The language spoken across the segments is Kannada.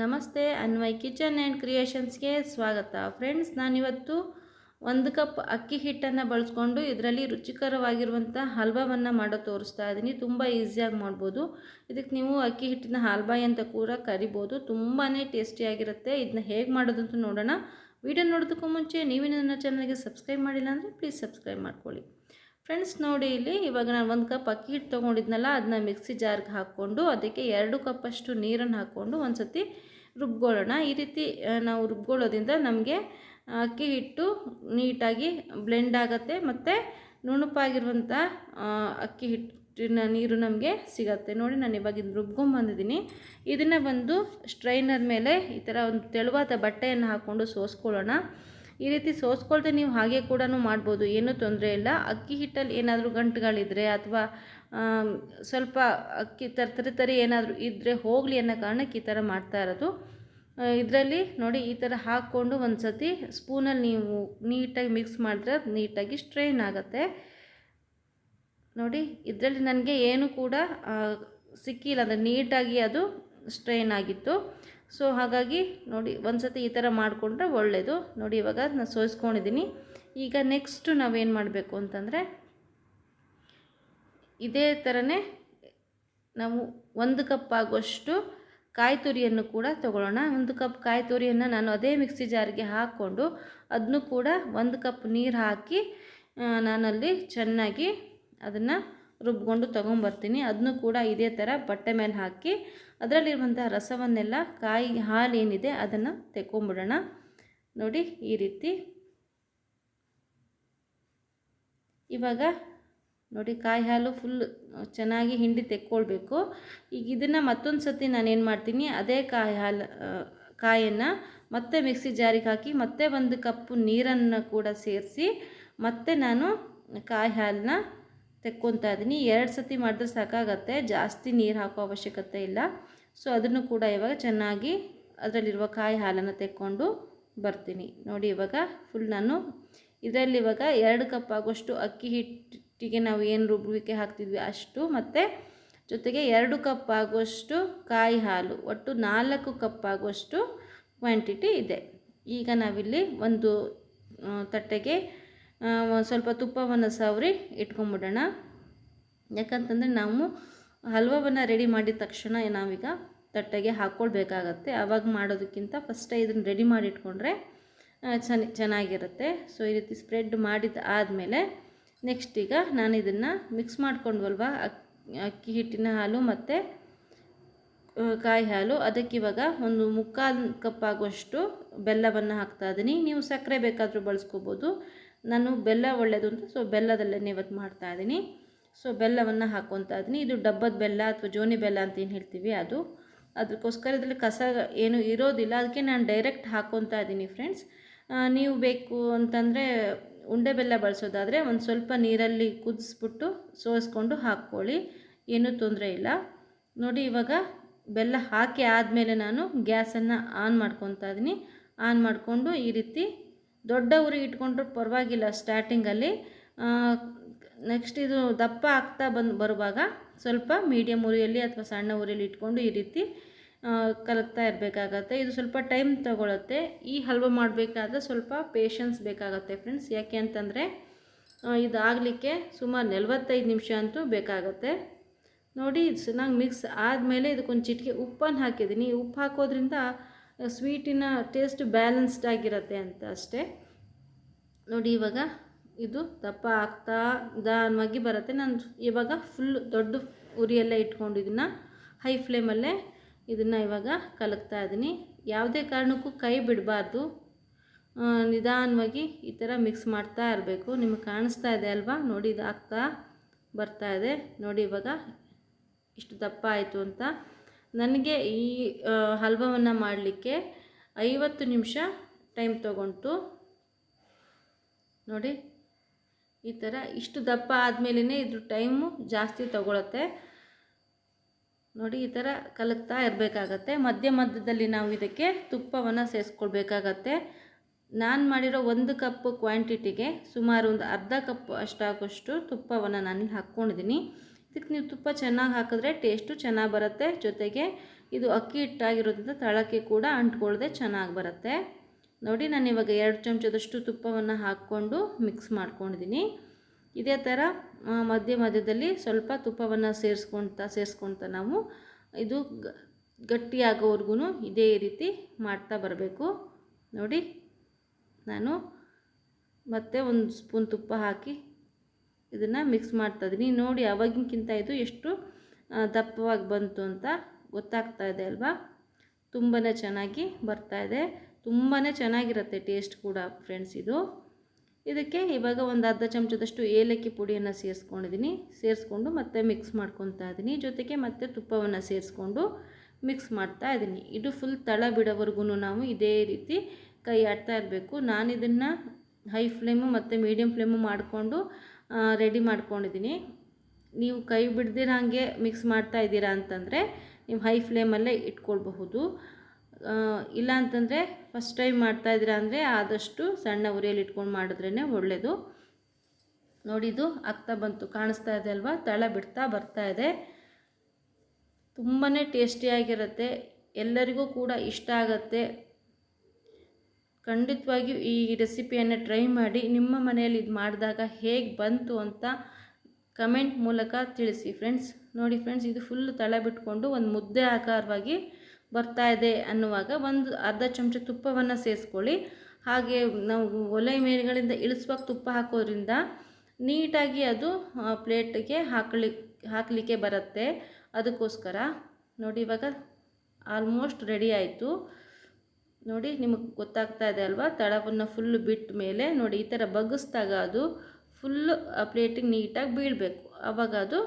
ನಮಸ್ತೆ, ಅನ್ವಯ್ ಕಿಚನ್ ಆ್ಯಂಡ್ ಕ್ರಿಯೇಷನ್ಸ್ಗೆ ಸ್ವಾಗತ. ಫ್ರೆಂಡ್ಸ್, ನಾನಿವತ್ತು ಒಂದು ಕಪ್ ಅಕ್ಕಿ ಹಿಟ್ಟನ್ನು ಬಳಸ್ಕೊಂಡು ಇದರಲ್ಲಿ ರುಚಿಕರವಾಗಿರುವಂಥ ಹಲ್ವಾವನ್ನು ಮಾಡೋ ತೋರಿಸ್ತಾ ಇದ್ದೀನಿ. ತುಂಬ ಈಸಿಯಾಗಿ ಮಾಡ್ಬೋದು. ಇದಕ್ಕೆ ನೀವು ಅಕ್ಕಿ ಹಿಟ್ಟಿನ ಹಲ್ವಾಯಿ ಅಂತ ಕೂಡ ಕರಿಬೋದು. ತುಂಬಾ ಟೇಸ್ಟಿಯಾಗಿರುತ್ತೆ. ಇದನ್ನ ಹೇಗೆ ಮಾಡೋದು ಅಂತ ನೋಡೋಣ. ವಿಡಿಯೋ ನೋಡೋದಕ್ಕೂ ಮುಂಚೆ ನೀವು ನನ್ನ ಚಾನಲ್ಗೆ ಸಬ್ಸ್ಕ್ರೈಬ್ ಮಾಡಿಲ್ಲ ಅಂದರೆ ಪ್ಲೀಸ್ ಸಬ್ಸ್ಕ್ರೈಬ್ ಮಾಡ್ಕೊಳ್ಳಿ. ಫ್ರೆಂಡ್ಸ್ ನೋಡಿ ಇಲ್ಲಿ ಇವಾಗ ನಾನು ಒಂದು ಕಪ್ ಅಕ್ಕಿ ಹಿಟ್ಟು ತೊಗೊಂಡಿದ್ನಲ್ಲ, ಅದನ್ನ ಮಿಕ್ಸಿ ಜಾರ್ಗೆ ಹಾಕ್ಕೊಂಡು ಅದಕ್ಕೆ ಎರಡು ಕಪ್ಪಷ್ಟು ನೀರನ್ನು ಹಾಕ್ಕೊಂಡು ಒಂದು ಸತಿ ರುಬ್ಕೊಳ್ಳೋಣ. ಈ ರೀತಿ ನಾವು ರುಬ್ಕೊಳ್ಳೋದ್ರಿಂದ ನಮಗೆ ಅಕ್ಕಿ ಹಿಟ್ಟು ನೀಟಾಗಿ ಬ್ಲೆಂಡ್ ಆಗುತ್ತೆ ಮತ್ತು ನುಣುಪಾಗಿರುವಂಥ ಅಕ್ಕಿ ಹಿಟ್ಟಿನ ನೀರು ನಮಗೆ ಸಿಗತ್ತೆ. ನೋಡಿ ನಾನು ಇವಾಗ ಇದನ್ನು ರುಬ್ಕೊಂಬಂದಿದ್ದೀನಿ ಇದನ್ನು ಬಂದು ಸ್ಟ್ರೈನರ್ ಮೇಲೆ ಈ ಥರ ಒಂದು ತೆಳುವಾದ ಬಟ್ಟೆಯನ್ನು ಹಾಕ್ಕೊಂಡು ಸೋಸ್ಕೊಳ್ಳೋಣ. ಈ ರೀತಿ ಸೋಸ್ಕೊಳ್ದೆ ನೀವು ಹಾಗೆ ಕೂಡ ಮಾಡ್ಬೋದು, ಏನೂ ತೊಂದರೆ ಇಲ್ಲ. ಅಕ್ಕಿ ಹಿಟ್ಟಲ್ಲಿ ಏನಾದರೂ ಗಂಟುಗಳಿದ್ರೆ ಅಥವಾ ಸ್ವಲ್ಪ ಅಕ್ಕಿ ತರ, ತರಿ ಏನಾದರೂ ಇದ್ದರೆ ಹೋಗಲಿ ಅನ್ನೋ ಕಾರಣಕ್ಕೆ ಈ ಥರ ಮಾಡ್ತಾ ಇರೋದು. ಇದರಲ್ಲಿ ನೋಡಿ ಈ ಥರ ಹಾಕ್ಕೊಂಡು ಒಂದು ಸತಿ ಸ್ಪೂನಲ್ಲಿ ನೀವು ನೀಟಾಗಿ ಮಿಕ್ಸ್ ಮಾಡಿದ್ರೆ ಅದು ನೀಟಾಗಿ ಸ್ಟ್ರೈನ್ ಆಗುತ್ತೆ. ನೋಡಿ ಇದರಲ್ಲಿ ನನಗೆ ಏನು ಕೂಡ ಸಿಕ್ಕಿಲ್ಲ, ಅಂದರೆ ನೀಟಾಗಿ ಅದು ಸ್ಟ್ರೈನ್ ಆಗಿತ್ತು. ಸೊ ಹಾಗಾಗಿ ನೋಡಿ ಒಂದು ಸತಿ ಈ ಥರ ಮಾಡಿಕೊಂಡ್ರೆ ಒಳ್ಳೆಯದು ನೋಡಿ, ಇವಾಗ ನಾನು ಸೋಸ್ಕೊಂಡಿದ್ದೀನಿ ಈಗ ನೆಕ್ಸ್ಟು ನಾವೇನು ಮಾಡಬೇಕು ಅಂತಂದರೆ, ಇದೇ ಥರನೇ ನಾವು ಒಂದು ಕಪ್ ಆಗುವಷ್ಟು ಕಾಯಿ ತುರಿಯನ್ನು ಕೂಡ ತಗೊಳ್ಳೋಣ. ಒಂದು ಕಪ್ ಕಾಯಿ ತುರಿಯನ್ನು ನಾನು ಅದೇ ಮಿಕ್ಸಿ ಜಾರಿಗೆ ಹಾಕ್ಕೊಂಡು ಅದನ್ನು ಕೂಡ ಒಂದು ಕಪ್ ನೀರು ಹಾಕಿ ನಾನಲ್ಲಿ ಚೆನ್ನಾಗಿ ಅದನ್ನು ರುಬ್ಕೊಂಡು ತೊಗೊಂಬರ್ತೀನಿ. ಅದನ್ನು ಕೂಡ ಇದೇ ಥರ ಬಟ್ಟೆ ಮೇಲೆ ಹಾಕಿ ಅದರಲ್ಲಿರುವಂಥ ರಸವನ್ನೆಲ್ಲ ಕಾಯಿ ಹಾಲು ಏನಿದೆ ಅದನ್ನು ತೆಕ್ಕೊಂಬಿಡೋಣ. ನೋಡಿ, ಈ ರೀತಿ. ಇವಾಗ ನೋಡಿ, ಕಾಯಿ ಹಾಲು ಫುಲ್ ಚೆನ್ನಾಗಿ ಹಿಂಡಿ ತೆಕ್ಕೊಳ್ಬೇಕು. ಈಗ ಇದನ್ನು ಮತ್ತೊಂದು ಸತಿ ನಾನೇನು ಮಾಡ್ತೀನಿ, ಅದೇ ಕಾಯಿ ಹಾಲು ಕಾಯನ್ನು ಮತ್ತೆ ಮಿಕ್ಸಿ ಜಾರಿಗೆ ಹಾಕಿ ಮತ್ತೆ ಒಂದು ಕಪ್ಪು ನೀರನ್ನು ಕೂಡ ಸೇರಿಸಿ ಮತ್ತೆ ನಾನು ಕಾಯಿ ಹಾಲನ್ನ ತೆಕ್ಕೊತಾ ಇದ್ದೀನಿ. ಎರಡು ಸತಿ ಮಾಡಿದ್ರೆ ಸಾಕಾಗತ್ತೆ. ಜಾಸ್ತಿ ನೀರು ಹಾಕೋ ಅವಶ್ಯಕತೆ ಇಲ್ಲ. ಸೊ ಅದನ್ನು ಕೂಡ ಇವಾಗ ಚೆನ್ನಾಗಿ ಅದರಲ್ಲಿರುವ ಕಾಯಿ ಹಾಲನ್ನು ತೆಕ್ಕೊಂಡು ಬರ್ತೀನಿ. ನೋಡಿ ಇವಾಗ ಫುಲ್ ನಾನು ಇದರಲ್ಲಿ ಇವಾಗ ಎರಡು ಕಪ್ ಆಗುವಷ್ಟು ಅಕ್ಕಿ ಹಿಟ್ಟಿಗೆ ನಾವು ಏನು ರುಬ್ಬುವಿಕೆ ಹಾಕ್ತಿದ್ವಿ ಅಷ್ಟು. ಮತ್ತು ಜೊತೆಗೆ ಎರಡು ಕಪ್ ಆಗುವಷ್ಟು ಕಾಯಿ ಹಾಲು. ಒಟ್ಟು ನಾಲ್ಕು ಕಪ್ ಆಗುವಷ್ಟು ಕ್ವಾಂಟಿಟಿ ಇದೆ. ಈಗ ನಾವಿಲ್ಲಿ ಒಂದು ತಟ್ಟೆಗೆ ಸ್ವಲ್ಪ ತುಪ್ಪವನ್ನು ಸವರಿ ಇಟ್ಕೊಂಬಿಡೋಣ. ಯಾಕಂತಂದರೆ ನಾವು ಹಲ್ವವನ್ನು ರೆಡಿ ಮಾಡಿದ ತಕ್ಷಣ ನಾವೀಗ ತಟ್ಟೆಗೆ ಹಾಕ್ಕೊಳ್ಬೇಕಾಗತ್ತೆ ಆವಾಗ ಮಾಡೋದಕ್ಕಿಂತ ಫಸ್ಟೇ ಇದನ್ನು ರೆಡಿ ಮಾಡಿ ಇಟ್ಕೊಂಡ್ರೆ ಚೆನ್ನ ಚೆನ್ನಾಗಿರುತ್ತೆ. ಸೊ ಈ ರೀತಿ ಸ್ಪ್ರೆಡ್ ಮಾಡಿದ ಆದಮೇಲೆ ನೆಕ್ಸ್ಟ್ ಈಗ ನಾನು ಇದನ್ನು ಮಿಕ್ಸ್ ಮಾಡ್ಕೊಂಡ್ವಲ್ವ? ಅಕ್, ಅಕ್ಕಿ ಹಿಟ್ಟಿನ ಹಾಲು ಮತ್ತು ಕಾಯಿ ಹಾಲು. ಅದಕ್ಕೆ ಇವಾಗ ಒಂದು ಮುಕ್ಕಾಲು ಕಪ್ ಆಗುವಷ್ಟು ಬೆಲ್ಲವನ್ನು ಹಾಕ್ತಾ ಇದ್ದೀನಿ ನೀವು ಸಕ್ಕರೆ ಬೇಕಾದರೂ ಬಳಸ್ಕೋಬೋದು. ನಾನು ಬೆಲ್ಲ ಒಳ್ಳೆಯದು ಅಂತ ಸೊ ಬೆಲ್ಲದಲ್ಲೇ ಇವತ್ತು ಮಾಡ್ತಾ ಇದ್ದೀನಿ. ಸೊ ಬೆಲ್ಲವನ್ನು ಹಾಕ್ಕೊತಾ ಇದ್ದೀನಿ. ಇದು ಡಬ್ಬದ ಬೆಲ್ಲ ಅಥವಾ ಜೋನಿ ಬೆಲ್ಲ ಅಂತ ಏನು ಹೇಳ್ತೀವಿ ಅದು. ಅದಕ್ಕೋಸ್ಕರ ಇದರಲ್ಲಿ ಕಸ ಏನು ಇರೋದಿಲ್ಲ. ಅದಕ್ಕೆ ನಾನು ಡೈರೆಕ್ಟ್ ಹಾಕ್ಕೊತಾ ಇದ್ದೀನಿ ಫ್ರೆಂಡ್ಸ್ ನೀವು ಬೇಕು ಅಂತಂದರೆ ಉಂಡೆ ಬೆಲ್ಲ ಬಳಸೋದಾದರೆ ಒಂದು ಸ್ವಲ್ಪ ನೀರಲ್ಲಿ ಕುದಿಸ್ಬಿಟ್ಟು ಸೋಸ್ಕೊಂಡು ಹಾಕ್ಕೊಳ್ಳಿ. ಏನೂ ತೊಂದರೆ ಇಲ್ಲ. ನೋಡಿ ಇವಾಗ ಬೆಲ್ಲ ಹಾಕಿ ಆದಮೇಲೆ ನಾನು ಗ್ಯಾಸನ್ನು ಆನ್ ಮಾಡ್ಕೊತಾ ಇದ್ದೀನಿ. ಆನ್ ಮಾಡಿಕೊಂಡು ಈ ರೀತಿ ದೊಡ್ಡ ಉರಿ ಇಟ್ಕೊಂಡ್ರೂ ಪರವಾಗಿಲ್ಲ ಸ್ಟಾರ್ಟಿಂಗಲ್ಲಿ ನೆಕ್ಸ್ಟ್ ಇದು ದಪ್ಪ ಆಗ್ತಾ ಬಂದು, ಬರುವಾಗ ಸ್ವಲ್ಪ ಮೀಡಿಯಮ್ ಉರಿಯಲ್ಲಿ ಅಥವಾ ಸಣ್ಣ ಉರಿಯಲ್ಲಿ ಇಟ್ಕೊಂಡು ಈ ರೀತಿ ಕಲಕ್ತಾ ಇರಬೇಕಾಗತ್ತೆ. ಇದು ಸ್ವಲ್ಪ ಟೈಮ್ ತಗೊಳುತ್ತೆ. ಈ ಹಲ್ವ ಮಾಡಬೇಕಾದ್ರೆ ಸ್ವಲ್ಪ ಪೇಷನ್ಸ್ ಬೇಕಾಗತ್ತೆ ಫ್ರೆಂಡ್ಸ್ ಯಾಕೆ ಅಂತಂದರೆ ಇದಾಗಲಿಕ್ಕೆ ಸುಮಾರು ನಲ್ವತ್ತೈದು ನಿಮಿಷ ಅಂತೂ ಬೇಕಾಗತ್ತೆ. ನೋಡಿ, ಇದು ಚೆನ್ನಾಗಿ ಮಿಕ್ಸ್ ಆದಮೇಲೆ ಇದಕ್ಕೊಂದು ಚಿಟಿಕೆ ಉಪ್ಪನ್ನು ಹಾಕಿದ್ದೀನಿ. ಉಪ್ಪು ಹಾಕೋದ್ರಿಂದ ಸ್ವೀಟಿನ ಟೇಸ್ಟ್ ಬ್ಯಾಲೆನ್ಸ್ಡ್ ಆಗಿರುತ್ತೆ ಅಂತ ಅಷ್ಟೇ. ನೋಡಿ ಇವಾಗ ಇದು ದಪ್ಪ ಆಗ್ತಾ ನಿಧಾನವಾಗಿ ಬರುತ್ತೆ. ನಾನು ಇವಾಗ ಫುಲ್ ದೊಡ್ಡ ಉರಿಯೆಲ್ಲ ಇಟ್ಕೊಂಡು ಇದನ್ನು ಹೈ ಫ್ಲೇಮಲ್ಲೇ ಇದನ್ನು ಇವಾಗ ಕಲಕ್ತಾ ಇದ್ದೀನಿ. ಯಾವುದೇ ಕಾರಣಕ್ಕೂ ಕೈ ಬಿಡಬಾರ್ದು. ನಿಧಾನವಾಗಿ ಈ ಥರ ಮಿಕ್ಸ್ ಮಾಡ್ತಾ ಇರಬೇಕು. ನಿಮಗೆ ಕಾಣಿಸ್ತಾ ಇದೆ ಅಲ್ವಾ? ನೋಡಿ ಇದು ಆಗ್ತಾ ಬರ್ತಾ ಇದೆ. ನೋಡಿ ಇವಾಗ ಇಷ್ಟು ದಪ್ಪ ಆಯಿತು ಅಂತ. ನನಗೆ ಈ ಹಲ್ವವನ್ನು ಮಾಡಲಿಕ್ಕೆ ಐವತ್ತು ನಿಮಿಷ ಟೈಮ್ ತೊಗೊಂಡು ನೋಡಿ, ಈ ಥರ ಇಷ್ಟು ದಪ್ಪ ಆದಮೇಲೆ ಇದ್ರ ಟೈಮು ಜಾಸ್ತಿ ತೊಗೊಳತ್ತೆ. ನೋಡಿ, ಈ ಥರ ಕಲಕ್ತಾ ಇರಬೇಕಾಗತ್ತೆ. ಮಧ್ಯ ಮಧ್ಯದಲ್ಲಿ ನಾವು ಇದಕ್ಕೆ ತುಪ್ಪವನ್ನು ಸೇರಿಸ್ಕೊಳ್ಬೇಕಾಗತ್ತೆ ನಾನು ಮಾಡಿರೋ ಒಂದು ಕಪ್ ಕ್ವಾಂಟಿಟಿಗೆ ಸುಮಾರು ಒಂದು ಅರ್ಧ ಕಪ್ ಅಷ್ಟಾಗುವಷ್ಟು ತುಪ್ಪವನ್ನು ನಾನು ಹಾಕ್ಕೊಂಡಿದ್ದೀನಿ. ಇದಕ್ಕೆ ನೀವು ತುಪ್ಪ ಚೆನ್ನಾಗಿ ಹಾಕಿದ್ರೆ ಟೇಸ್ಟು ಚೆನ್ನಾಗಿ ಬರುತ್ತೆ. ಜೊತೆಗೆ ಇದು ಅಕ್ಕಿ ಹಿಟ್ಟಾಗಿರೋದ್ರಿಂದ ತಳಕ್ಕೆ ಕೂಡ ಅಂಟ್ಕೊಳ್ಳದೆ ಚೆನ್ನಾಗಿ ಬರುತ್ತೆ. ನೋಡಿ, ನಾನು ಇವಾಗ ಎರಡು ಚಮಚದಷ್ಟು ತುಪ್ಪವನ್ನು ಹಾಕ್ಕೊಂಡು ಮಿಕ್ಸ್ ಮಾಡ್ಕೊಂಡಿದ್ದೀನಿ ಇದೇ ಥರ ಮಧ್ಯ ಮಧ್ಯದಲ್ಲಿ ಸ್ವಲ್ಪ ತುಪ್ಪವನ್ನು ಸೇರಿಸ್ಕೊಳ್ತಾ ಸೇರಿಸ್ಕೊಳ್ತಾ ನಾವು ಇದು ಗಟ್ಟಿಯಾಗೋವರೆಗೂ ಇದೇ ರೀತಿ ಮಾಡ್ತಾ ಬರಬೇಕು. ನೋಡಿ, ನಾನು ಮತ್ತೆ ಒಂದು ಸ್ಪೂನ್ ತುಪ್ಪ ಹಾಕಿ ಇದನ್ನು ಮಿಕ್ಸ್ ಮಾಡ್ತಾ ಇದ್ದೀನಿ ನೋಡಿ ಅವಾಗಿನಕ್ಕಿಂತ ಇದು ಎಷ್ಟು ದಪ್ಪವಾಗಿ ಬಂತು ಅಂತ ಗೊತ್ತಾಗ್ತಾ ಇದೆ ಅಲ್ವಾ? ತುಂಬಾ ಚೆನ್ನಾಗಿ ಬರ್ತಾ ಇದೆ ತುಂಬಾ ಚೆನ್ನಾಗಿರುತ್ತೆ ಟೇಸ್ಟ್ ಕೂಡ ಫ್ರೆಂಡ್ಸ್ ಇದು. ಇದಕ್ಕೆ ಇವಾಗ ಒಂದು ಅರ್ಧ ಚಮಚದಷ್ಟು ಏಲಕ್ಕಿ ಪುಡಿಯನ್ನು ಸೇರಿಸ್ಕೊಂಡಿದ್ದೀನಿ ಸೇರಿಸ್ಕೊಂಡು ಮತ್ತೆ ಮಿಕ್ಸ್ ಮಾಡ್ಕೊತಾ ಇದ್ದೀನಿ ಜೊತೆಗೆ ಮತ್ತೆ ತುಪ್ಪವನ್ನು ಸೇರಿಸ್ಕೊಂಡು ಮಿಕ್ಸ್ ಮಾಡ್ತಾ ಇದ್ದೀನಿ ಇದು ಫುಲ್ ತಳ ಬಿಡೋವರೆಗೂ ನಾವು ಇದೇ ರೀತಿ ಕೈ ಆಡ್ತಾ ಇರಬೇಕು. ನಾನು ಇದನ್ನು ಹೈ ಫ್ಲೇಮು ಮತ್ತು ಮೀಡಿಯಮ್ ಫ್ಲೇಮು ಮಾಡಿಕೊಂಡು ರೆಡಿ ಮಾಡ್ಕೊಂಡಿದ್ದೀನಿ. ನೀವು ಕೈ ಬಿಡ್ದಿರೋ ಹಾಗೆ ಮಿಕ್ಸ್ ಮಾಡ್ತಾ ಇದ್ದೀರಾ ಅಂತಂದರೆ ನೀವು ಹೈ ಫ್ಲೇಮಲ್ಲೇ ಇಟ್ಕೊಳ್ಬಹುದು. ಇಲ್ಲ ಅಂತಂದರೆ ಫಸ್ಟ್ ಟೈಮ್ ಮಾಡ್ತಾ ಇದ್ದೀರಾ ಅಂದರೆ ಆದಷ್ಟು ಸಣ್ಣ ಉರಿಯಲ್ಲಿ ಇಟ್ಕೊಂಡು ಮಾಡಿದ್ರೇ ಒಳ್ಳೆಯದು ನೋಡಿದು ಆಗ್ತಾ ಬಂತು, ಕಾಣಿಸ್ತಾ ಇದೆ ಅಲ್ವಾ? ತಳ ಬಿಡ್ತಾ ಬರ್ತಾ ಇದೆ. ತುಂಬಾ ಟೇಸ್ಟಿಯಾಗಿರುತ್ತೆ ಎಲ್ಲರಿಗೂ ಕೂಡ ಇಷ್ಟ ಆಗುತ್ತೆ. ಖಂಡಿತವಾಗಿಯೂ ಈ ರೆಸಿಪಿಯನ್ನು ಟ್ರೈ ಮಾಡಿ ನಿಮ್ಮ ಮನೆಯಲ್ಲಿ ಇದು ಮಾಡಿದಾಗ ಹೇಗೆ ಬಂತು ಅಂತ ಕಮೆಂಟ್ ಮೂಲಕ ತಿಳಿಸಿ ಫ್ರೆಂಡ್ಸ್. ನೋಡಿ ಫ್ರೆಂಡ್ಸ್, ಇದು ಫುಲ್ ತಳ ಬಿಟ್ಕೊಂಡು ಒಂದು ಮುದ್ದೆ ಆಕಾರವಾಗಿ ಬರ್ತಾ ಇದೆ ಅನ್ನುವಾಗ ಒಂದು ಅರ್ಧ ಚಮಚ ತುಪ್ಪವನ್ನು ಸೇರಿಸ್ಕೊಳ್ಳಿ. ಹಾಗೆ ನಾವು ಒಲೆ ಮೇಲೆಗಳಿಂದ ಇಳಿಸುವಾಗ ತುಪ್ಪ ಹಾಕೋದ್ರಿಂದ ನೀಟಾಗಿ ಅದು ಪ್ಲೇಟಿಗೆ ಹಾಕಲಿ, ಹಾಕಲಿಕ್ಕೆ ಬರುತ್ತೆ. ಅದಕ್ಕೋಸ್ಕರ ನೋಡಿ ಇವಾಗ ಆಲ್ಮೋಸ್ಟ್ ರೆಡಿ ಆಯಿತು. ನೋಡಿ, ನಿಮಗೆ ಗೊತ್ತಾಗ್ತಾ ಇದೆ ಅಲ್ವಾ? ತಳವನ್ನು ಫುಲ್ ಬಿಟ್ಟ ಮೇಲೆ ನೋಡಿ, ಈ ಥರ ಬಗ್ಗಿಸ್ದಾಗ ಅದು ಫುಲ್ಲು ಪ್ಲೇಟಿಗೆ ನೀಟಾಗಿ ಬೀಳಬೇಕು. ಆವಾಗ ಅದು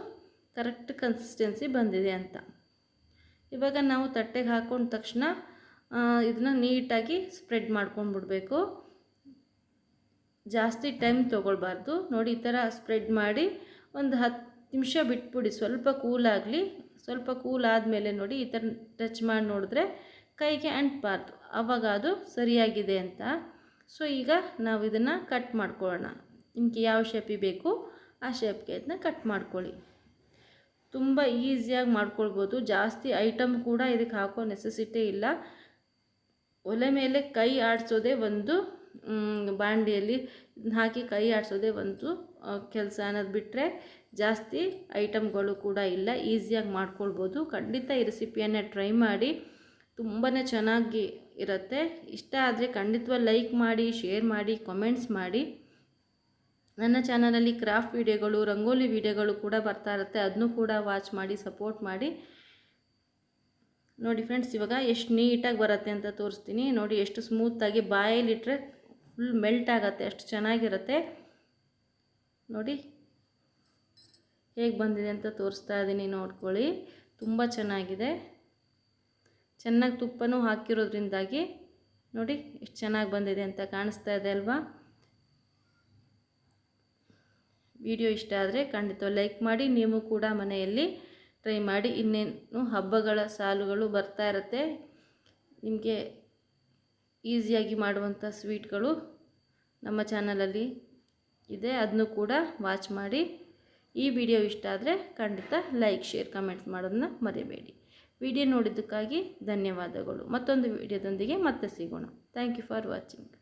ಕರೆಕ್ಟ್ ಕನ್ಸಿಸ್ಟೆನ್ಸಿ ಬಂದಿದೆ ಅಂತ. ಇವಾಗ ನಾವು ತಟ್ಟೆಗೆ ಹಾಕೊಂಡ ತಕ್ಷಣ ಇದನ್ನ ನೀಟಾಗಿ ಸ್ಪ್ರೆಡ್ ಮಾಡ್ಕೊಂಡ್ಬಿಡ್ಬೇಕು ಜಾಸ್ತಿ ಟೈಮ್ ತೊಗೊಳ್ಬಾರ್ದು. ನೋಡಿ, ಈ ಥರ ಸ್ಪ್ರೆಡ್ ಮಾಡಿ ಒಂದು ಹತ್ತು ನಿಮಿಷ ಬಿಟ್ಬಿಡಿ. ಸ್ವಲ್ಪ ಕೂಲಾಗಲಿ ಸ್ವಲ್ಪ ಕೂಲ್ ಆದಮೇಲೆ ನೋಡಿ, ಈ ಥರ ಟಚ್ ಮಾಡಿ ನೋಡಿದ್ರೆ ಕೈಗೆ ಅಂಟಬಾರ್ದು ಆವಾಗ ಅದು ಸರಿಯಾಗಿದೆ ಅಂತ. ಸೊ ಈಗ ನಾವು ಇದನ್ನು ಕಟ್ ಮಾಡ್ಕೊಳ್ಳೋಣ. ನಿಮಗೆ ಯಾವ ಶೇಪಿಗೆ ಬೇಕು, ಆ ಶೇಪ್ಗೆ ಇದನ್ನ ಕಟ್ ಮಾಡ್ಕೊಳ್ಳಿ. ತುಂಬ ಈಸಿಯಾಗಿ ಮಾಡ್ಕೊಳ್ಬೋದು. ಜಾಸ್ತಿ ಐಟಮ್ ಕೂಡ ಇದಕ್ಕೆ ಹಾಕೋ ನೆಸೆಸಿಟಿ ಇಲ್ಲ. ಒಲೆ ಮೇಲೆ ಕೈ ಆಡಿಸೋದೇ ಒಂದು ಬಾಂಡಿಯಲ್ಲಿ ಹಾಕಿ ಕೈ ಆಡಿಸೋದೇ ಒಂದು ಕೆಲಸ ಅನ್ನೋದು ಬಿಟ್ಟರೆ ಜಾಸ್ತಿ ಐಟಮ್ಗಳು ಕೂಡ ಇಲ್ಲ. ಈಸಿಯಾಗಿ ಮಾಡ್ಕೊಳ್ಬೋದು. ಖಂಡಿತ ಈ ರೆಸಿಪಿಯನ್ನು ಟ್ರೈ ಮಾಡಿ. ತುಂಬಾ ಚೆನ್ನಾಗಿ ಇರುತ್ತೆ. ಇಷ್ಟ ಆದರೆ ಖಂಡಿತವಾಗಿ ಲೈಕ್ ಮಾಡಿ ಶೇರ್ ಮಾಡಿ ಕಮೆಂಟ್ಸ್ ಮಾಡಿ. ನನ್ನ ಚಾನಲಲ್ಲಿ ಕ್ರಾಫ್ಟ್ ವಿಡಿಯೋಗಳು ರಂಗೋಲಿ ವಿಡಿಯೋಗಳು ಕೂಡ ಬರ್ತಾ ಇರುತ್ತೆ. ಅದನ್ನೂ ಕೂಡ ವಾಚ್ ಮಾಡಿ ಸಪೋರ್ಟ್ ಮಾಡಿ. ನೋಡಿ ಫ್ರೆಂಡ್ಸ್ ಇವಾಗ ಎಷ್ಟು ನೀಟಾಗಿ ಬರುತ್ತೆ ಅಂತ ತೋರಿಸ್ತೀನಿ. ನೋಡಿ ಎಷ್ಟು ಸ್ಮೂತಾಗಿ ಬಾಯಲ್ಲಿಟ್ಟರೆ ಫುಲ್ ಮೆಲ್ಟ್ ಆಗುತ್ತೆ, ಅಷ್ಟು ಚೆನ್ನಾಗಿರುತ್ತೆ. ನೋಡಿ ಹೇಗೆ ಬಂದಿದೆ ಅಂತ ತೋರಿಸ್ತಾ ಇದ್ದೀನಿ, ನೋಡ್ಕೊಳ್ಳಿ. ತುಂಬ ಚೆನ್ನಾಗಿದೆ. ಚೆನ್ನಾಗಿ ತುಪ್ಪನೂ ಹಾಕಿರೋದ್ರಿಂದಾಗಿ ನೋಡಿ ಎಷ್ಟು ಚೆನ್ನಾಗಿ ಬಂದಿದೆ ಅಂತ ಕಾಣಿಸ್ತಾ ಇದೆ ಅಲ್ವಾ? ವಿಡಿಯೋ ಇಷ್ಟ ಆದರೆ ಖಂಡಿತ ಲೈಕ್ ಮಾಡಿ, ನೀವು ಕೂಡ ಮನೆಯಲ್ಲಿ ಟ್ರೈ ಮಾಡಿ. ಇನ್ನೇನು ಹಬ್ಬಗಳ ಸಾಲುಗಳು ಬರ್ತಾ ಇರುತ್ತೆ. ನಿಮಗೆ ಈಸಿಯಾಗಿ ಮಾಡುವಂಥ ಸ್ವೀಟ್ಗಳು ನಮ್ಮ ಚಾನಲಲ್ಲಿ ಇದೆ. ಅದನ್ನು ಕೂಡ ವಾಚ್ ಮಾಡಿ. ಈ ವಿಡಿಯೋ ಇಷ್ಟ ಆದರೆ ಖಂಡಿತ ಲೈಕ್, ಶೇರ್, ಕಮೆಂಟ್ಸ್ ಮಾಡೋದನ್ನ ಮರಿಬೇಡಿ. ವಿಡಿಯೋ ನೋಡಿದ್ದಕ್ಕಾಗಿ ಧನ್ಯವಾದಗಳು. ಮತ್ತೊಂದು ವಿಡಿಯೋದೊಂದಿಗೆ ಮತ್ತೆ ಸಿಗೋಣ. Thank you for watching